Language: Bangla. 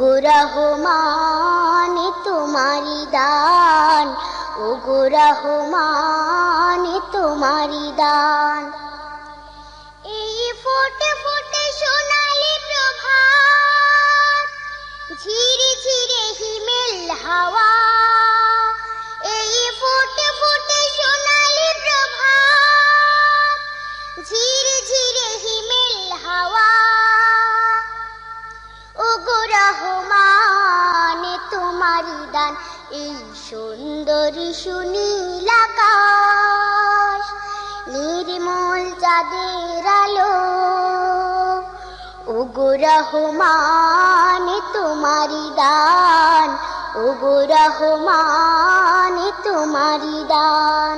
রহমান তোমারি দান। ওগো রহমান তোমারি দান। এই ফোটে ফোটে সোনালি প্রভাত, ঝিরে ঝিরে হিমেল হাওয়া। এই ফোটে ফোটে সোনালি প্রভাত, ঝিরে ওগো রহমান তোমারি দান। এই সুন্দরী সুনীল আকাশ, নির্মল চাঁদের আলো। ওগো রহমান তোমারি দান, ওগো রহমান তোমারি দান।